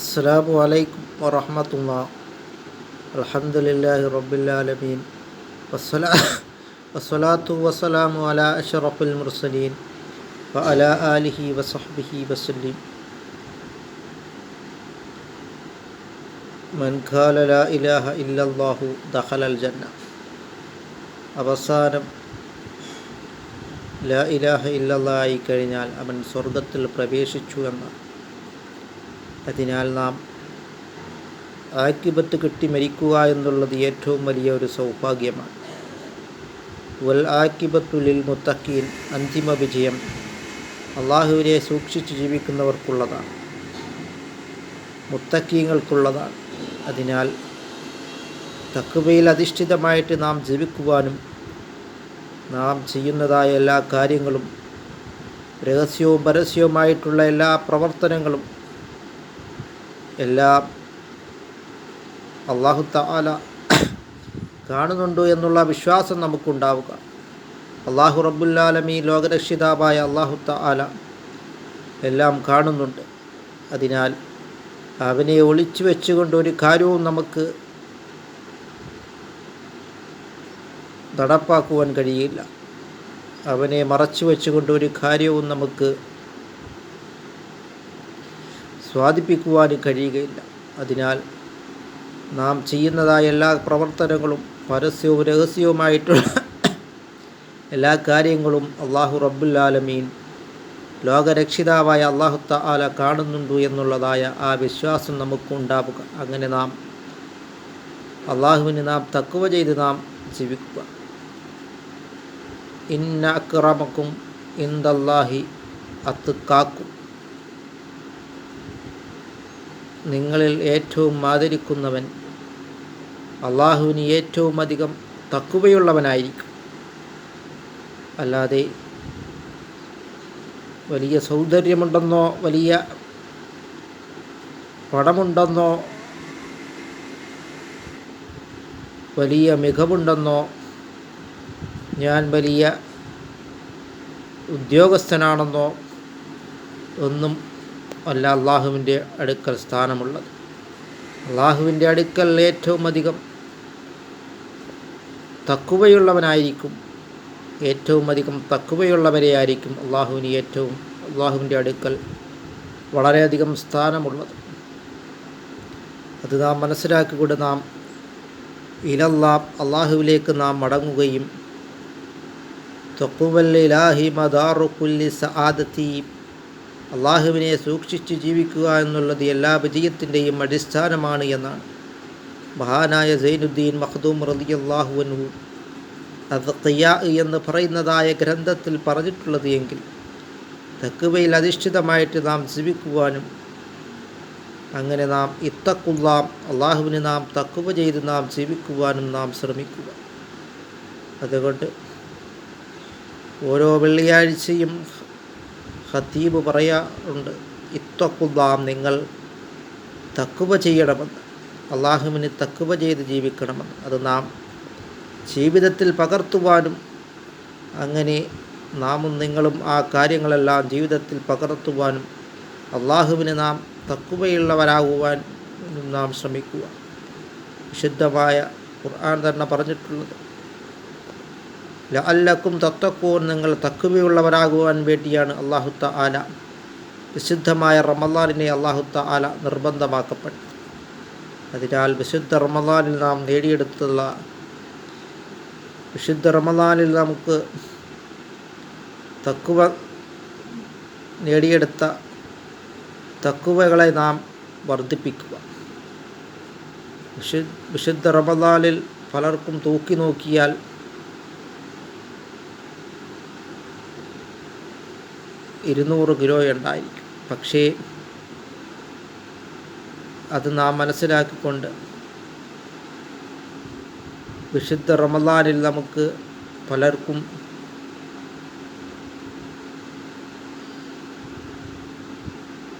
അസ്സാം വലൈക്കും വറഹമത്തുള്ള. അലഹമുല്ലാഹി റബ്ബുലാലമീൻ വസ്സലാ വസ്സലാത്തു വസ്സലാമു അല അഷറഫുൽ മുർസലീൻ വ അല ആലിഹി വസഹ്ബിഹി വസ്ലീം മൻ ഖാല ലാ ഇലാഹ ഇല്ലല്ലാഹു ദഖലൽ ജന്ന. അവസാനം ലാ ഇലാഹ ഇല്ലല്ലാഹി കഴിഞ്ഞാൽ അവൻ സ്വർഗത്തിൽ പ്രവേശിച്ചു എന്നാണ്. അതിനാൽ നാം ആക്കിബത്ത് കിട്ടി മരിക്കുക എന്നുള്ളത് ഏറ്റവും വലിയ ഒരു സൗഭാഗ്യമാണ്. വൽ ആക്കിബത്തുലിൽ മുത്തക്കീൻ അന്തിമ വിജയം അള്ളാഹുവിനെ സൂക്ഷിച്ച് ജീവിക്കുന്നവർക്കുള്ളതാണ്. മുത്തക്കീങ്ങൾക്കുള്ളതാണ് അതിനാൽ തക്കുവയിൽ അധിഷ്ഠിതമായിട്ട് നാം ജീവിക്കുവാനും നാം ചെയ്യുന്നതായ എല്ലാ കാര്യങ്ങളും രഹസ്യവും പരസ്യവുമായിട്ടുള്ള എല്ലാ പ്രവർത്തനങ്ങളും എല്ലാം അള്ളാഹു താല കാണുന്നുണ്ട് എന്നുള്ള വിശ്വാസം നമുക്കുണ്ടാവുക. അള്ളാഹു റബ്ബുല്ലാലമി ലോകരക്ഷിതാവായ അള്ളാഹു താല എല്ലാം കാണുന്നുണ്ട്. അതിനാൽ അവനെ ഒളിച്ചു വെച്ചുകൊണ്ട് ഒരു കാര്യവും നമുക്ക് നടപ്പാക്കുവാൻ കഴിയില്ല. അവനെ മറച്ചു വെച്ചുകൊണ്ട് ഒരു കാര്യവും നമുക്ക് സ്വാധിപ്പിക്കുവാനും കഴിയുകയില്ല. അതിനാൽ നാം ചെയ്യുന്നതായ എല്ലാ പ്രവർത്തനങ്ങളും പരസ്യവും രഹസ്യവുമായിട്ടുള്ള എല്ലാ കാര്യങ്ങളും അള്ളാഹു റബ്ബുല്ലാലമീൻ ലോകരക്ഷിതാവായ അള്ളാഹു താല കാണുന്നുണ്ടു എന്നുള്ളതായ ആ വിശ്വാസം നമുക്കുണ്ടാവുക. അങ്ങനെ നാം അള്ളാഹുവിന് നാം തക്കുവ ചെയ്ത് നാം ജീവിക്കുക. ഇന്ന അക്രമക്കും ഇന്ദല്ലാഹി അത്തുക്കാക്കും നിങ്ങളിൽ ഏറ്റവും ആദരിക്കുന്നവൻ അള്ളാഹുവിന് ഏറ്റവും അധികം തക്കുവയുള്ളവനായിരിക്കും. അല്ലാതെ വലിയ സൗന്ദര്യമുണ്ടെന്നോ വലിയ പണമുണ്ടെന്നോ വലിയ മികവുണ്ടെന്നോ ഞാൻ വലിയ ഉദ്യോഗസ്ഥനാണെന്നോ ഒന്നും അല്ല അള്ളാഹുവിന്റെ അടുക്കൽ സ്ഥാനമുള്ളത്. അള്ളാഹുവിന്റെ അടുക്കൽ ഏറ്റവും അധികം തക്കുവയുള്ളവനായിരിക്കും. ഏറ്റവും അധികം തക്കുവയുള്ളവരെ ആയിരിക്കും അള്ളാഹുവിന് ഏറ്റവും അള്ളാഹുവിന്റെ അടുക്കൽ വളരെയധികം സ്ഥാനമുള്ളത്. അത് നാം മനസ്സിലാക്കിക്കൊണ്ട് നാം ഇലല്ലാ അള്ളാഹുവിലേക്ക് നാം മടങ്ങുകയും തൊക്കുവല്ലാഹി മദാറുക്കുല്ലി സആദത്തി അള്ളാഹുവിനെ സൂക്ഷിച്ച് ജീവിക്കുക എന്നുള്ളത് എല്ലാ വിജയത്തിന്റെയും അടിസ്ഥാനമാണ് എന്നാണ്. മഹാനായ സൈനുദ്ദീൻ മഖദൂം റലിയല്ലാഹുവനു അത് തയ്യാ എന്ന് പറയുന്നതായ ഗ്രന്ഥത്തിൽ പറഞ്ഞിട്ടുള്ളത് എങ്കിൽ തക്കുവയിൽ അധിഷ്ഠിതമായിട്ട് നാം ജീവിക്കുവാനും അങ്ങനെ നാം ഇത്തക്കുള്ളാം അള്ളാഹുവിന് നാം തക്കുവ ചെയ്ത് നാം ജീവിക്കുവാനും നാം ശ്രമിക്കുക. അതുകൊണ്ട് ഓരോ വെള്ളിയാഴ്ചയും ഖത്തീബ് പറയാറുണ്ട് ഇത്തക്കുള്ളാം നിങ്ങൾ തക്കുവ ചെയ്യണമെന്ന് അള്ളാഹുവിന് തക്കുവ ചെയ്ത് ജീവിക്കണമെന്ന്. അത് നാം ജീവിതത്തിൽ പകർത്തുവാനും അങ്ങനെ നാമും നിങ്ങളും ആ കാര്യങ്ങളെല്ലാം ജീവിതത്തിൽ പകർത്തുവാനും അള്ളാഹുവിന് നാം തക്കുവയുള്ളവരാകുവാൻ നാം ശ്രമിക്കുക. വിശുദ്ധമായ ഖുർആൻ തന്നെ പറഞ്ഞിട്ടുള്ളത്. ലഅല്ലക്കും തത്തക്കൂൻ നിങ്ങൾ തക്കുവയുള്ളവരാകുവാൻ വേണ്ടിയാണ് അള്ളാഹുത്ത ആല വിശുദ്ധമായ റമലാലിനെ അള്ളാഹുത്ത ആല നിർബന്ധമാക്കപ്പെട്ടു അതിനാൽ വിശുദ്ധ റമലാലിൽ നാം നേടിയെടുത്തുള്ള വിശുദ്ധ റമലാലിൽ നമുക്ക് തക്കുവ നേടിയെടുത്ത തക്കുവകളെ നാം വർദ്ധിപ്പിക്കുക. വിശു വിശുദ്ധ റമദാനിൽ പലർക്കും തൂക്കി നോക്കിയാൽ ഇരുന്നൂറ് കിലോ ഉണ്ടായിരിക്കും. പക്ഷേ അത് നാം മനസ്സിലാക്കിക്കൊണ്ട് വിശുദ്ധ റമദാനിൽ നമുക്ക് പലർക്കും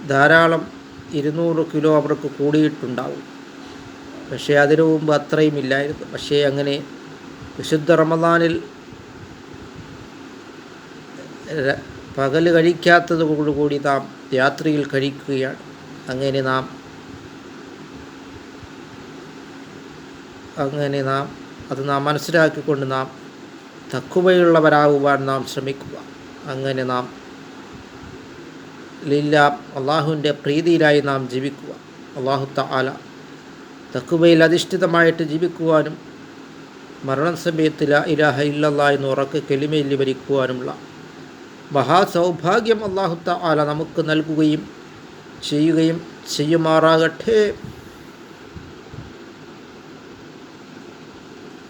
ധാരാളം ഇരുന്നൂറ് കിലോ അവർക്ക് കൂടിയിട്ടുണ്ടാവും. പക്ഷേ അതിനു മുമ്പ് അത്രയും ഇല്ലായിരുന്നു. പക്ഷേ അങ്ങനെ വിശുദ്ധ റമദാനിൽ പകൽ കഴിക്കാത്തതോടുകൂടി നാം രാത്രിയിൽ കഴിക്കുകയാണ്. അങ്ങനെ നാം അങ്ങനെ നാം അത് നാം മനസ്സിലാക്കിക്കൊണ്ട് നാം തക്കുവയുള്ളവരാകുവാൻ നാം ശ്രമിക്കുക. അങ്ങനെ നാം ലില്ല അള്ളാഹുവിന്റെ പ്രീതിയിലായി നാം ജീവിക്കുക. അള്ളാഹു താല തക്കുവയിൽ അധിഷ്ഠിതമായിട്ട് ജീവിക്കുവാനും മരണസമയത്ത് ലാ ഇലാഹ ഇല്ലല്ല എന്ന് ഉറക്കെ കെളിമയിൽ വരിക്കുവാനുമുള്ള മഹാസൗഭാഗ്യം അള്ളാഹുത്ത ആല നമുക്ക് നൽകുകയും ചെയ്യുകയും ചെയ്യുമാറാകട്ടെ.